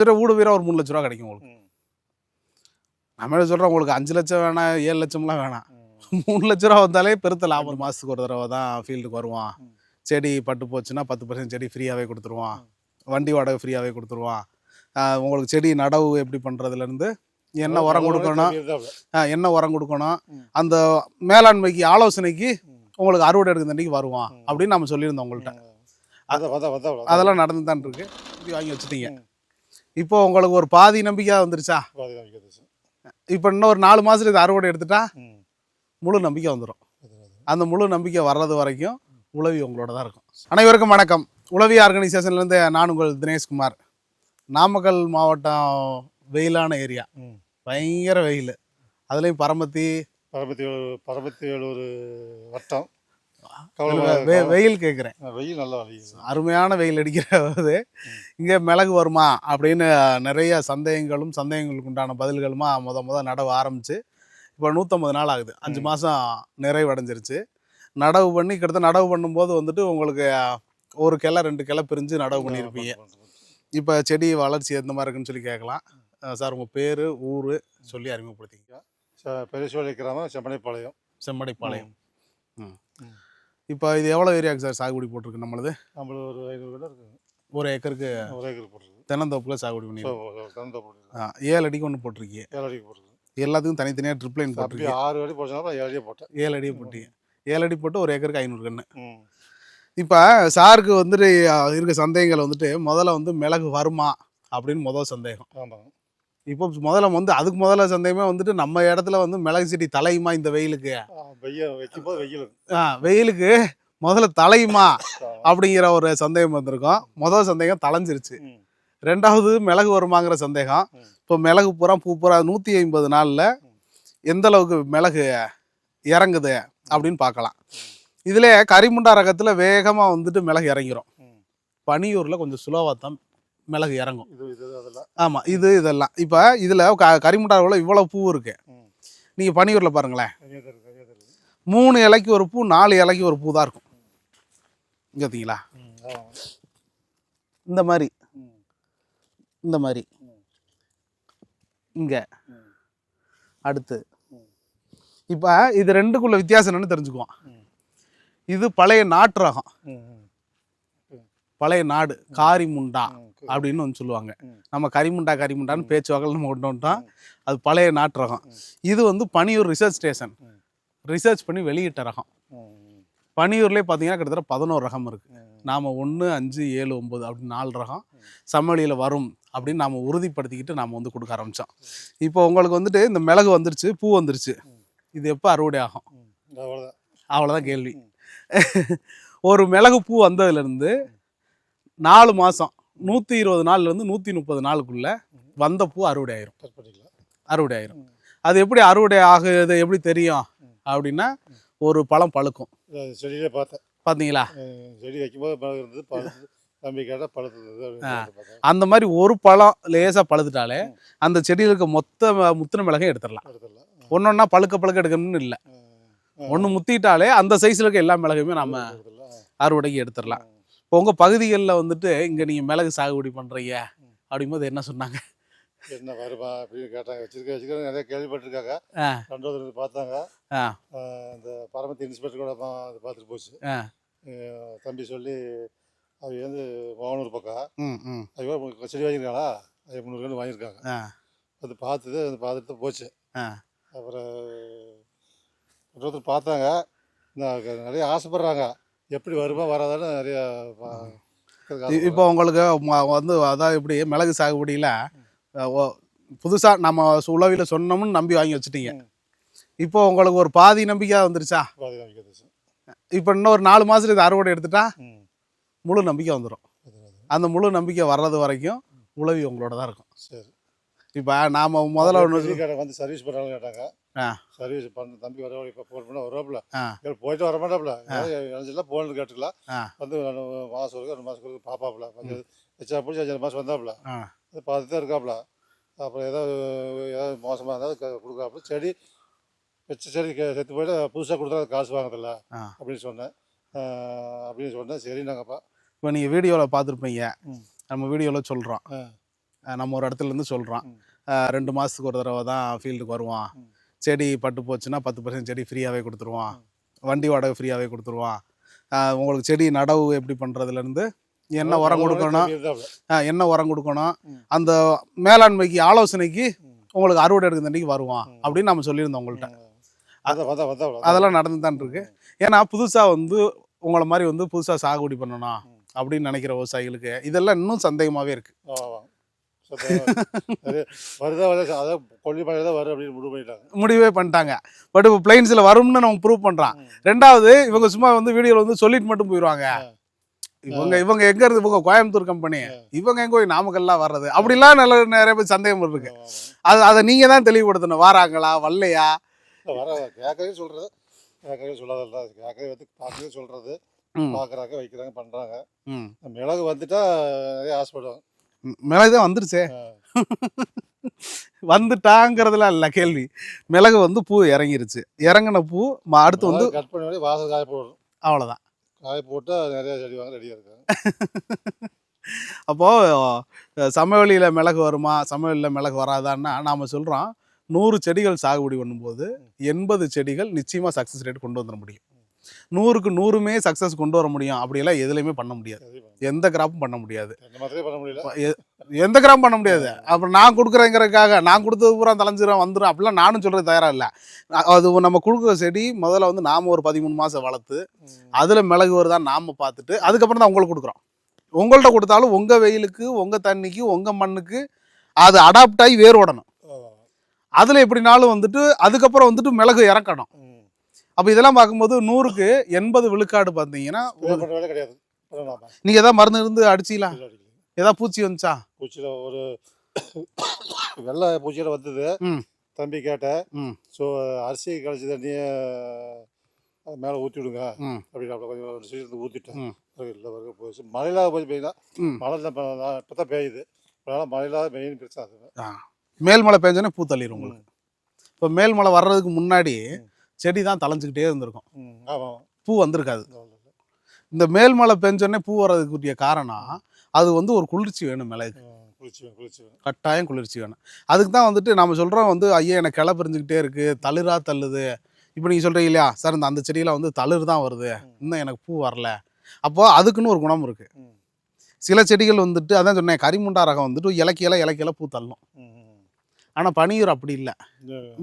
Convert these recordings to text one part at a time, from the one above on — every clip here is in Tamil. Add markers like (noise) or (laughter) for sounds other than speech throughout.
கிட்ட வீடு வீரா ஒரு மூணு லட்ச ரூபா கிடைக்கும் உங்களுக்கு. நம்ம சொல்கிறோம் உங்களுக்கு அஞ்சு லட்சம் வேணாம் ஏழு லட்சம்லாம் வேணாம். மூணு லட்ச ரூபா வந்தாலே பெருத்த லாபம் ஒரு மாதத்துக்கு ஒரு தடவை தான் ஃபீல்டுக்கு வருவான். செடி பட்டு போச்சுன்னா பத்து பர்சன்ட் செடி ஃப்ரீயாகவே கொடுத்துருவான் வண்டி வாடகை ஃப்ரீயாகவே கொடுத்துருவான் உங்களுக்கு செடி நடவு எப்படி பண்ணுறதுலேருந்து என்ன உரம் கொடுக்கணும் என்ன உரம் கொடுக்கணும். அந்த மேலாண்மைக்கு ஆலோசனைக்கு. உங்களுக்கு அறுவடை எடுக்கிற அன்னைக்கு வருவான். அப்படின்னு நம்ம சொல்லியிருந்தோம் உங்கள்கிட்ட. அதெல்லாம் நடந்து தான் இருக்கு வாங்கி வச்சுட்டீங்க. இப்போ உங்களுக்கு ஒரு பாதி நம்பிக்கை வந்துருச்சா. இப்போ இன்னும் ஒரு நாலு மாதத்துல இது அறுவடை எடுத்துட்டா. முழு நம்பிக்கை வந்துடும். அந்த முழு நம்பிக்கை வர்றது வரைக்கும் உளவி உங்களோட தான் இருக்கும் அனைவருக்கும் வணக்கம் உளவி ஆர்கனைசேஷன்லேருந்து நான் உங்கள் தினேஷ்குமார் நாமக்கல் மாவட்டம் வெயிலான ஏரியா. பயங்கர வெயில் அதுலேயும் பரமத்தி பரமத்தி பரமத்தி வேலூர் வட்டம் வெயில் கேட்குறேன் வெயில் நல்லா அருமையான வெயில் அடிக்கிற போது இங்கே மிளகு வருமா அப்படின்னு நிறைய சந்தேகங்களும் சந்தேகங்களுக்கு உண்டான பதில்களுமா முத முத நடவு ஆரம்பிச்சு இப்போ நூற்றம்பது நாள் ஆகுது. அஞ்சு. மாதம் நிறைவடைஞ்சிருச்சு. நடவு பண்ணி கிட்டத்தட்ட நடவு பண்ணும்போது வந்துட்டு உங்களுக்கு ஒரு கிளை ரெண்டு கிளை பிரிஞ்சு நடவு பண்ணியிருப்பீங்க இப்போ செடி வளர்ச்சி எந்த மாதிரி இருக்குன்னு சொல்லி கேட்கலாம். சார் உங்கள் பேர் ஊர் சொல்லி அறிமுகப்படுத்திங்க பெரியசோலை கிராமம் செம்மனைப்பாளையம் செம்மடைப்பாளையம் ம். இப்போ இது எவ்வளோ ஏரியாவுக்கு சார் சாகுபடி போட்டிருக்கு நம்மளது? நம்மளது ஒரு ஐநூறு கிட்ட இருக்குது. ஒரு ஏக்கருக்கு ஒரு ஏக்கர் போட்டிருக்கு. தென்னந்தோப்புல சாகுபடி போட்டிருக்கு. ஆ, ஏழு அடிக்கு ஒன்று போட்டிருக்கீங்க ஏழு அடிக்கு போட்டிருக்கு. எல்லாத்துக்கும் தனித்தனியாக ட்ரிப் லைன் போட்டிருக்கீங்க ஆறு அடி போட்டதுனால ஏழு அடியே போட்டேன். ஏழு அடியை போட்டீங்க ஏழு அடி போட்டு ஒரு ஏக்கருக்கு ஐநூறு கன்று ம். இப்போ சாருக்கு வந்துட்டு இருக்க சந்தேகங்கள் வந்துட்டு முதல்ல வந்து மிளகு வருமா? அப்படின்னு முதல் சந்தேகம். இப்போ முதல்ல வந்து அதுக்கு முதல்ல சந்தேகமே வந்துட்டு நம்ம இடத்துல வந்து மிளகு செடி தலையுமா இந்த வெயிலுக்கு? வெயில் வெயில். ஆ, வெயிலுக்கு முதல்ல தலையுமா. அப்படிங்கிற ஒரு சந்தேகம் வந்திருக்கும். முதல் சந்தேகம் தலைஞ்சிருச்சு. ரெண்டாவது மிளகு வருமாங்கிற சந்தேகம். இப்போ மிளகு பூரா பூ பூரா நூற்றி ஐம்பது நாளில் எந்த அளவுக்கு மிளகு இறங்குது அப்படின்னு பார்க்கலாம். இதில் கரிமுண்டா ரகத்தில் வேகமாக வந்துட்டு மிளகு இறங்கிரும். பனியூரில் கொஞ்சம் சுலோவாக தான் மிளகு இறங்கும். ஆமாம் இது இதெல்லாம். இப்போ இதில் க கரிமுண்டாவில் இவ்வளோ பூ இருக்கு. ம். நீங்கள் பனியூரில் பாருங்களேன். மூணு இலைக்கு ஒரு பூ நாலு இலைக்கு ஒரு பூ தான் இருக்கும். பார்த்தீங்களா இந்த மாதிரி. இந்த மாதிரி. இங்கே. அடுத்து. இப்போ இது ரெண்டுக்குள்ள வித்தியாசம் என்னன்னு தெரிஞ்சுக்குவோம். இது பழைய நாட்டு ரகம் பழைய நாடு. காரிமுண்டா அப்படின்னு வந்து சொல்லுவாங்க. நம்ம கரிமுண்டா கரிமுண்டான்னு பேச்சு வகையில் நம்ம கொண்டு வந்துட்டோம். அது பழைய நாட்டு ரகம் இது வந்து பனியூர் ரிசர்ச் ஸ்டேஷன். ரிசர்ச் பண்ணி வெளியிட்ட ரகம். பனியூர்லேயே பார்த்தீங்கன்னா கிட்டத்தட்ட பதினோரு ரகம் இருக்குது. நாம் ஒன்று அஞ்சு ஏழு ஒம்பது அப்படின்னு நாலு ரகம். சமவெளியில் வரும் அப்படின்னு நாம் உறுதிப்படுத்திக்கிட்டு நாம் வந்து கொடுக்க ஆரம்பித்தோம் இப்போ உங்களுக்கு வந்துட்டு இந்த மிளகு வந்துருச்சு பூ வந்துருச்சு. இது எப்போ அறுவடை ஆகும். அவ்வளோதான் அவ்வளோதான் கேள்வி. ஒரு மிளகு பூ வந்ததுலேருந்து நாலு மாதம் நூற்றி இருபது நாள்லேருந்து நூற்றி முப்பது நாளுக்குள்ள வந்த பூ அறுவடை ஆயிரும் அறுவடை ஆயிரும். அது எப்படி அறுவடை ஆகுது எப்படி தெரியும். அப்படின்னா ஒரு பழம் பழுக்கும். செடியிலே பார்த்தேன். பார்த்தீங்களா செடி வைக்கும்போது பழம் இருந்தது பழுத்து தம்பி கேட்டால் பழுத்தது. அந்த மாதிரி ஒரு பழம் லேசாக பழுத்துட்டாலே. அந்த செடியில் இருக்க மொத்த முத்தின மிளகையும் எடுத்துடலாம். எடுத்துடலாம். ஒன்றொன்னா பழுக்க பழுக்க எடுக்கணும்னு இல்லை. ஒன்று முத்திட்டாலே அந்த சைஸில் இருக்க எல்லா மிளகையுமே நம்ம அறுவடைக்கு எடுத்துடலாம். இப்போ உங்கள் பகுதிகளில் வந்துட்டு இங்கே நீங்கள் மிளகு சாகுபடி பண்ணுறீங்க. அப்படிங்கும்போது என்ன சொன்னாங்க? என்ன வருமா அப்படின்னு கேட்டாங்க. வச்சிருக்க வச்சுக்க நிறைய கேள்விப்பட்டிருக்காங்க. ரெண்டாவது வந்து பார்த்தாங்க. இந்த பரமத்தி இன்ஸ்பெக்டர் கூட அது பார்த்துட்டு போச்சு. தம்பி சொல்லி அவங்க வந்து மோகனூர் பக்கம். உங்களுக்கு செடி வாங்கியிருக்காங்களா அது முந்நூறு வாங்கியிருக்காங்க. அது பார்த்துட்டு அது பார்த்துட்டு போச்சு. ஆ. அப்புறம் ஒருத்தர் பார்த்தாங்க. நிறைய ஆசைப்படுறாங்க. எப்படி வருமா வராதான்னு நிறைய இப்போ உங்களுக்கு வந்து அதான் இப்படி மிளகு சாகுபடியில் புதுசாக நம்ம உளவியில் சொன்னோம்னு நம்பி வாங்கி வச்சுட்டீங்க. இப்போ உங்களுக்கு ஒரு பாதி நம்பிக்கை வந்துருச்சா. இப்போ இன்னும் ஒரு நாலு மாதத்துல இது அறுவடை எடுத்துட்டா முழு நம்பிக்கை வந்துடும். அந்த முழு நம்பிக்கை வர்றது வரைக்கும் உளவி உங்களோட தான் இருக்கும். சரி. இப்போ நாம் முதல்ல ஒன்று வந்து சர்வீஸ் பண்ணுறாங்க கேட்டாங்க. சர்வீஸ் பண்ண தம்பி வர இப்போ ஃபோன் பண்ண வருவாப்புல. போயிட்டு வர மாட்டாப்புல. எல்லாம் போன் கேட்டுக்கலாம். வந்து மாதம் ரெண்டு மாதம் ஒருக்கு பார்ப்பாப்புல கொஞ்சம் பிடிச்சி அஞ்சு மாதம் வந்தாப்புல. அது பார்த்துட்டு தான் இருக்காப்புல அப்புறம் ஏதாவது ஏதாவது மோசமாக இருந்தால் க- கொடுக்குறாப்புல செடி வச்ச செடி செத்து போயிட்டு புதுசாக கொடுத்தா காசு வாங்குறதில்ல. அப்படின்னு சொன்னேன். அப்படின்னு சொன்னேன். சரி நாங்கப்பா. இப்போ நீங்கள் வீடியோவில் பார்த்துருப்பீங்க. நம்ம வீடியோவில் சொல்கிறோம் நம்ம ஒரு இடத்துல இருந்து சொல்கிறோம். ரெண்டு மாதத்துக்கு ஒரு தடவை தான் ஃபீல்டுக்கு வருவான். செடி பட்டு போச்சுன்னா பத்து பர்சன்ட் செடி ஃப்ரீயாகவே கொடுத்துருவான் வண்டி வாடகை ஃப்ரீயாகவே கொடுத்துருவான் உங்களுக்கு செடி நடவு எப்படி பண்ணுறதுலேருந்து என்ன உரம் கொடுக்கணும். என்ன உரம் கொடுக்கணும். அந்த மேலாண்மைக்கு ஆலோசனைக்கு. உங்களுக்கு அறுவடை எடுக்கிற அன்றைக்கி வருவான். அப்படின்னு நம்ம சொல்லியிருந்தோம் உங்கள்கிட்ட அதெல்லாம் நடந்து தான் இருக்கு ஏன்னா புதுசாக வந்து உங்களை மாதிரி வந்து புதுசாக சாகுபடி பண்ணணும். அப்படின்னு நினைக்கிற விவசாயிகளுக்கு இதெல்லாம் இன்னும் சந்தேகமாகவே இருக்கு. முடிவு பண்ணிட்டாங்க. பட் இப்போ பிளைன்ஸில் வரும்னு நம்ம ப்ரூவ் பண்ணுறான். ரெண்டாவது இவங்க சும்மா வந்து வீடியோவில் வந்து சொல்லிட்டு மட்டும் போயிடுவாங்க. இவங்க இவங்க எங்க இருந்து? இவங்க கோயம்புத்தூர் கம்பெனி. இவங்க எங்க போய் நாமக்கல்லாம் வர்றது? அப்படிலாம் நல்ல நிறைய பேர் சந்தேகம் இருக்கு. அது அதை நீங்க தான் தெளிவுபடுத்தணும். வாராங்களா? வரலையா. வர கேட்கவே சொல்றது. கேட்கவே சொல்லாதல்ல கேட்கவே வந்து பார்க்கவே சொல்றது. பார்க்குறாங்க வைக்கிறாங்க பண்றாங்க. மிளகு வந்துட்டா நிறைய ஆசைப்படுவாங்க. மிளகு தான் வந்துருச்சே. வந்துட்டாங்கிறதுலாம் இல்லை கேள்வி. மிளகு வந்து பூ இறங்கிருச்சு. இறங்கின பூ அடுத்து வந்து கட் பண்ணி வாசல் காய போடணும் அவ்வளோதான் காய போட்டா நிறைய செடி வாங்க ரெடியாக இருக்காங்க. அப்போது சமவெளியில் மிளகு வருமா? சமவெளியில் மிளகு வராதான்னா நாம் சொல்கிறோம் நூறு செடிகள் சாகுபடி பண்ணும்போது எண்பது செடிகள் நிச்சயமாக சக்ஸஸ் ரேட் கொண்டு வந்துட முடியும். நூறுக்கு நூறுமே சக்ஸஸ் கொண்டு வர முடியும். அப்படியெல்லாம் எதுலையுமே பண்ண முடியாது. எந்த கிராப்பும் பண்ண முடியாது. எந்த கிராம் பண்ண முடியாது அப்புறம் நான் கொடுக்குறேங்கிறதுக்காக நான் கொடுத்தது பூரா தலைஞ்சிரும் வந்துடும் அப்படிலாம் நானும் சொல்கிறது தயாராக இல்லை அது நம்ம கொடுக்குற செடி முதல்ல வந்து நாம் ஒரு பதிமூணு மாதம் வளர்த்து. அதில் மிளகு வருதான்னு நாம் பார்த்துட்டு அதுக்கப்புறம் தான் உங்களுக்கு கொடுக்குறோம் உங்கள்கிட்ட கொடுத்தாலும் உங்கள் வெயிலுக்கு உங்கள் தண்ணிக்கு உங்கள் மண்ணுக்கு அது அடாப்ட் ஆகி வேரோடணும் ஆமா. அதில் எப்படினாலும் வந்துட்டு அதுக்கப்புறம் வந்துட்டு மிளகு இறக்கணும். அப்போ இதெல்லாம் பார்க்கும்போது நூறுக்கு எண்பது விழுக்காடு பார்த்தீங்கன்னா? நீங்கள் எதாவது மருந்து இருந்து அடிச்சிங்களா. ஏதாவது பூச்சி வந்துச்சா? பூச்சியில் ஒரு (coughs) வெள்ளை பூச்சியில் வந்தது. தம்பி கேட்டேன் ம். ஸோ அரிசி கழிச்ச தண்ணியை மேலே ஊற்றி விடுங்க அப்படின்னு அப்படி கொஞ்சம் ஒரு சீக்கிரத்துக்கு ஊற்றிட்டேன். இல்லை வரைக்கும் போயிடுச்சு மழையில்லாத போய் பெய்யுதா? ம். மழை தான் இப்போ தான் பெய்யுது. அதனால் மழையில்லாத மெயின் பிரச்சனை அது ஆ. மேல் மழை பெஞ்சோன்னே பூ தள்ளிடும் உங்களுக்கு. இப்போ மேல் மழை வர்றதுக்கு முன்னாடி செடி தான் தலைஞ்சுக்கிட்டே இருந்திருக்கும். பூ வந்திருக்காது. இந்த மேல் மழை பெஞ்சோடனே பூ வர்றதுக்குரிய காரணம் அது வந்து ஒரு குளிர்ச்சி வேணும் மிளகு குளிச்சு குளிச்சு கட்டாயம் குளிர்ச்சி வேணும். அதுக்கு தான் வந்துட்டு நம்ம சொல்கிறோம் வந்து ஐயா எனக்கு கிளை பிரிஞ்சுக்கிட்டே இருக்குது தளிரா தள்ளுது. இப்போ நீங்கள் சொல்கிறீங்க இல்லையா? சார் இந்த அந்த செடியில் வந்து தளிர் தான் வருது. இன்னும் எனக்கு பூ வரல. அப்போ அதுக்குன்னு ஒரு குணம் இருக்குது. சில செடிகள் வந்துட்டு அதான் சொன்னேன் கரிமுண்டா ரகம் வந்துட்டு இலக்கு இலை இலக்கு இலை பூ தள்ளும். ஆனால் பனியூர் அப்படி இல்லை.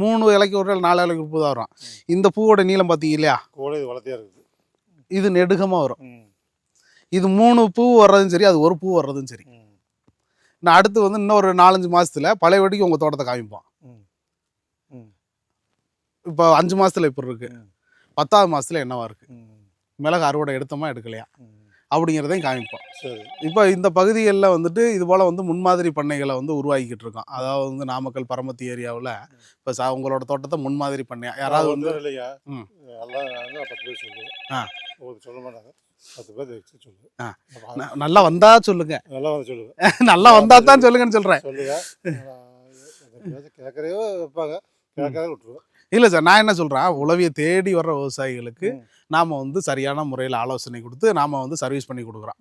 மூணு இலைக்கு ஒரு நாலு இலைக்கு பூ தான் வரும். இந்த பூவோட நீளம் பார்த்தீங்க இல்லையா? வளர்த்தியாக இருக்குது. இது நெடுகமாக வரும். இது மூணு பூ வர்றதும் சரி அது ஒரு பூ வர்றதும் சரி. நான் அடுத்து வந்து இன்னொரு நாலஞ்சு மாசத்துல பழைய வட்டிக்கு உங்கள் தோட்டத்தை ம். இப்போ அஞ்சு மாசத்துல இப்படி இருக்கு. ம். பத்தாவது மாசத்துல என்னவா இருக்கு? ம். மிளகு அறுவடை எடுத்தோமா எடுக்கலையா? அப்படிங்கிறதையும் காமிப்போம் சரி. இப்போ இந்த பகுதிகளில் வந்துட்டு இது போல் வந்து முன்மாதிரி பண்ணைகளை வந்து உருவாக்கிட்டு இருக்கோம் அதாவது வந்து நாமக்கல் பரமத்தி ஏரியாவில் இப்போ சா உங்களோட தோட்டத்தை முன்மாதிரி பண்ணையா? யாராவது வந்து இல்லையா? ம். ஆ. சொல்ல மாட்டாங்க. நல்லா வந்தா சொல்லுங்க. (laughs) நல்லா வந்து சொல்லுவேன் (laughs) நல்லா வந்தா தான் சொல்லுங்கன்னு சொல்றேன். சொல்லுங்க. கேட்கறே வைப்பாங்க. கேட்கறே விட்டுருவேன். இல்லை சார் நான் என்ன சொல்றேன் உளவிய தேடி வர்ற விவசாயிகளுக்கு. நாம வந்து சரியான முறையில் ஆலோசனை கொடுத்து நாம வந்து சர்வீஸ் பண்ணி கொடுக்குறோம்.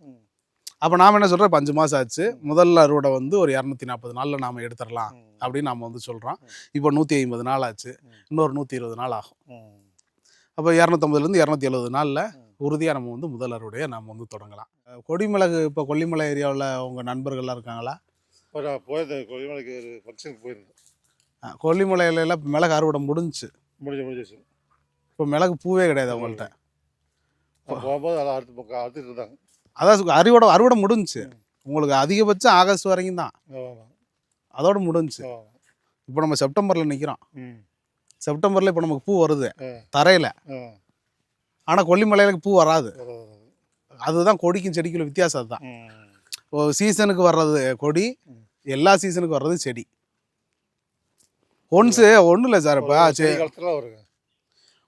அப்போ நாம என்ன சொல்றோம் இப்போ அஞ்சு மாசம் ஆச்சு முதல் அறுவடை வந்து ஒரு இரநூத்தி நாற்பது நாளில் நாம எடுத்துடலாம். அப்படின்னு நாம வந்து சொல்றோம் ம். இப்போ நூற்றி ஐம்பது நாள் ஆச்சு. இன்னொரு நூற்றி இருபது நாள் ஆகும். அப்போ இரநூத்தம்பதுலேருந்து இரநூத்தி எழுபது நாளில். உறுதியாக நம்ம வந்து முதல் அறுவடையை நம்ம வந்து தொடங்கலாம் கொடிமிளகு இப்போ கொல்லிமலை ஏரியாவில் உங்கள் நண்பர்கள்லாம் இருக்காங்களா போயிருந்தேன் கொல்லிமலைக்கு ஒரு ஃபங்க்ஷனுக்கு போயிருந்தேன் கொல்லிமலையில எல்லாம் மிளகு அறுவடை முடிஞ்சுச்சு. முடிஞ்சு முடிஞ்சிச்சு. இப்போ மிளகு பூவே கிடையாது அவங்கள்ட்ட. நான் போகும்போது அதை அடுத்து பக்கம் அறுத்துட்டு இருந்தாங்க. அதான் அறுவடை அறுவடை முடிஞ்சுச்சு. உங்களுக்கு அதிகபட்சம் ஆகஸ்ட் வரைக்கும் தான். அதோட முடிஞ்சுச்சு. இப்போ நம்ம செப்டம்பரில் நிற்கிறோம் செப்டம்பரில் இப்போ நமக்கு பூ வருது. தரையில். ஆனால் கொல்லிமலையில பூ வராது. அதுதான் கொடிக்கும் செடிக்குள்ள வித்தியாசம் அதுதான். சீசனுக்கு வர்றது கொடி. எல்லா சீசனுக்கு வர்றது செடி. ஒன்ஸு ஒன்றும் இல்லை சார் இப்போ. ஒரு செடி காலத்தில் வருங்க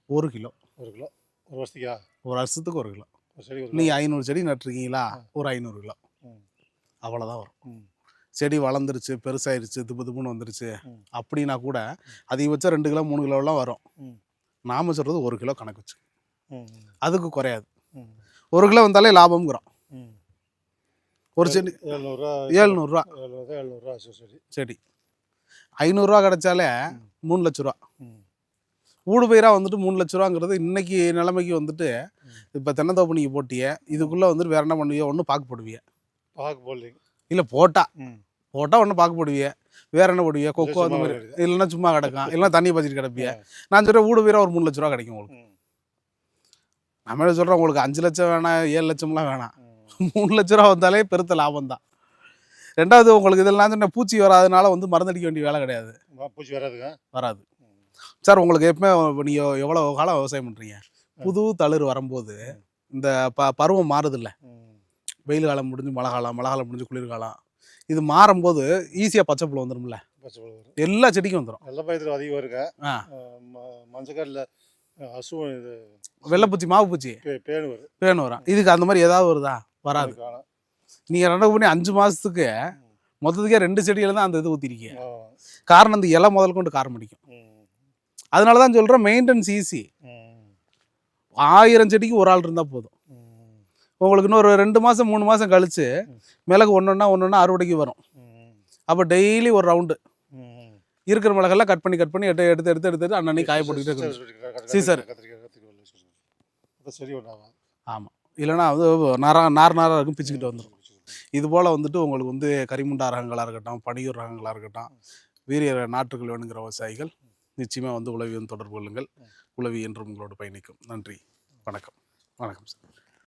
ஒரு கிலோ. ஒரு கிலோ. ஒரு வருஷத்துக்கா ஒரு வருஷத்துக்கு ஒரு கிலோ. ஒரு ஒரு நீங்கள் ஐநூறு செடி நட்டுருக்கீங்களா. ஒரு ஐநூறு கிலோ. அவ்வளோதான் வரும். ம். செடி வளர்ந்துருச்சு பெருசாயிருச்சு துப்பு துப்புன்னு வந்துருச்சு. அப்படின்னா கூட அதிகபட்சம் ரெண்டு கிலோ மூணு கிலோலாம் வரும். நாம சொல்கிறது ஒரு கிலோ கணக்கு வச்சு. அதுக்கு குறையாது. ஒரு கிலோ வந்தாலே லாபம்ங்கிறோம். ம். ஒரு செடி ஏழ்நூறுரூவா செடி. செடி. ஐநூறுரூவா கிடைச்சாலே மூணு லட்ச ரூபா. ஊடு பயிராக வந்துட்டு மூணு லட்ச ரூபாங்கிறது இன்னைக்கு நிலைமைக்கு வந்துட்டு இப்போ தென்னந்தோப்பு நீங்கள் போட்டிய இதுக்குள்ளே வந்துட்டு வேற என்ன பண்ணுவீங்க ஒன்று பாக்கு போடுவீங்க பாக்கு போடலைங்க. இல்லை போட்டா. போட்டால் ஒன்று பாக்கு போடுவீங்க வேற என்ன போடுவீங்க கொக்கோ அந்த மாதிரி. இல்லைன்னா சும்மா கிடக்கும். இல்லைன்னா தண்ணி பாய்ச்சிட்டு கிடப்பிய. நான் சொல்கிறேன் ஊடு பயிராக ஒரு மூணு லட்ச ரூபா கிடைக்கும் உங்களுக்கு. நம்ம சொல்கிறோம் உங்களுக்கு அஞ்சு லட்சம் வேணாம் ஏழு லட்சம்லாம் வேணாம். மூணு லட்ச ரூபா வந்தாலே பெருத்த லாபம் தான் ரெண்டாவது உங்களுக்கு இதெல்லாம் சொன்ன பூச்சி வராதனால வந்து மருந்தடிக்க வேண்டிய வேலை கிடையாது. பூச்சி வராதுங்க. வராது. சார் உங்களுக்கு எப்பவுமே நீங்கள் எவ்வளோ காலம் விவசாயம் பண்ணுறீங்க புது தளிர் வரும்போது இந்த ப பருவம் மாறுதில்ல. வெயில் காலம் முடிஞ்சு மழை காலம் மழை காலம் முடிஞ்சு குளிர்காலம் இது மாறும்போது ஈஸியாக பச்சை புல் வந்துடும்ல எல்லா செடிக்கும் வந்துடும் வெள்ளை பயத்தில் அதிகம் வருங்க ஆ. மஞ்சக்காலில் அசுவம் இது வெள்ளைப்பூச்சி மாவு பூச்சி பே- பேனு வரும். வேணும் வரும். இதுக்கு அந்த மாதிரி ஏதாவது வருதா? வராது. நீங்கள் ரெண்டு பண்ணி அஞ்சு மாதத்துக்கு மொத்தத்துக்கே ரெண்டு செடியில் தான் அந்த இது ஊற்றிருக்கீங்க. காரணம் இந்த இலை முதல் கொண்டு காரம் பிடிக்கும். அதனால தான் சொல்கிறேன் மெயின்டெனன்ஸ் ஈஸி. ஆயிரம் செடிக்கு ஒரு ஆள் இருந்தால் போதும். உங்களுக்கு இன்னொரு ரெண்டு மாதம் மூணு மாதம் கழிச்சு மிளகு ஒன்று ஒன்றா ஒன்று ஒன்றா அறுவடைக்கு வரும். அப்போ டெய்லி ஒரு ரவுண்டு. இருக்கிற மிளகெல்லாம் கட் பண்ணி கட் பண்ணி எடுத்து எடுத்து எடுத்து எடுத்து அன்னன்னைக்கு காய போட்டுக்கிட்டே இருக்கணும் சீசர். ஆமாம் இல்லைன்னா அது நாரா நார் நாராக இருக்கும் பிச்சுக்கிட்டு வந்துடும் இது போல் வந்துட்டு உங்களுக்கு வந்து கரிமுண்டா ரகங்களாக இருக்கட்டும் பனியூர் ரகங்களாக இருக்கட்டும் வீரிய நாற்றுகள் வேணுங்கிற விவசாயிகள் நிச்சயமாக வந்து உளவியும் தொடர்பு கொள்ளுங்கள். உளவி என்றும் உங்களோடு பயணிக்கும். நன்றி. வணக்கம். வணக்கம் சார்.